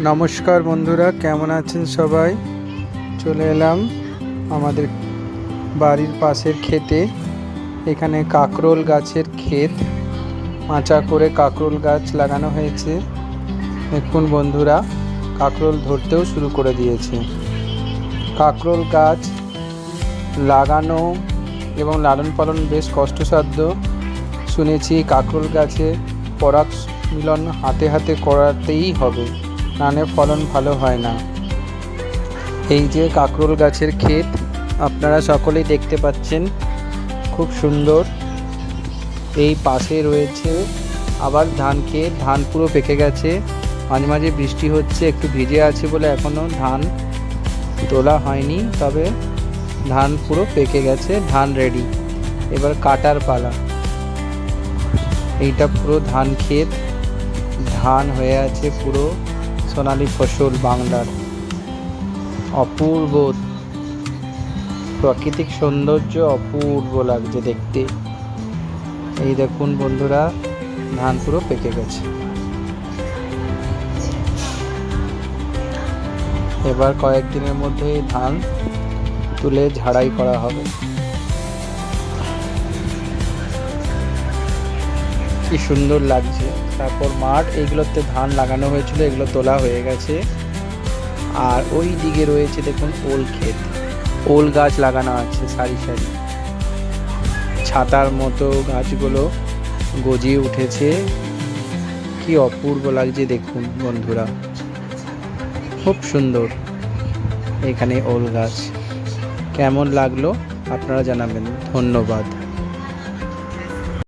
নমস্কার বন্ধুরা, কেমন আছেন সবাই? চলে এলাম আমাদের বাড়ির পাশের ক্ষেতে এখানে কাকরোল গাছের ক্ষেত। মাচা করে কাকরোল গাছ লাগানো হয়েছে। দেখুন বন্ধুরা, কাকরোল ধরতেও শুরু করে দিয়েছে। কাকরোল গাছ লাগানো এবং লালন পালন বেশ কষ্টসাধ্য। শুনেছি কাকরোল গাছে পরাগ মিলন হাতে হাতে করাতেই হবে। নানে ফলন ভালো হয় না। এই যে কাকরোল গাছের ক্ষেত, আপনারা সকলেই দেখতে পাচ্ছেন, খুব সুন্দর। এই পাশে রয়েছে আবার ধান ক্ষেত ধান পুরো পেকে গেছে। মাঝে মাঝে বৃষ্টি হচ্ছে, একটু ভিজে আছে বলে এখনও ধান তোলা হয়নি, তবে ধান পুরো পেকে গেছে, ধান রেডি এবার কাটার পালা। এইটা পুরো ধান ক্ষেত, ধান হয়ে আছে পুরো। সোনালী ফসল বাংলার অপূর্ব প্রাকৃতিক সৌন্দর্য অপূর্ব লাগছে দেখতে। এই দেখুন বন্ধুরা, ধান পুরো পেকে গেছে। এবার কয়েকদিনের মধ্যে ধান তুলে ঝাড়াই করা হবে। কি সুন্দর লাগছে। তারপর মাঠ এইগুলোতে ধান লাগানো হয়েছিল, এগুলো তোলা হয়ে গেছে। আর ওই দিকে রয়েছে দেখুন ওল ক্ষেত। ওল গাছ লাগানো আছে সারি সারি। ছাতার মতো গাছগুলো গজিয়ে উঠেছে। কি অপূর্ব লাগছে দেখুন বন্ধুরা। খুব সুন্দর এখানে ওল গাছ। কেমন লাগল আপনারা জানাবেন। ধন্যবাদ।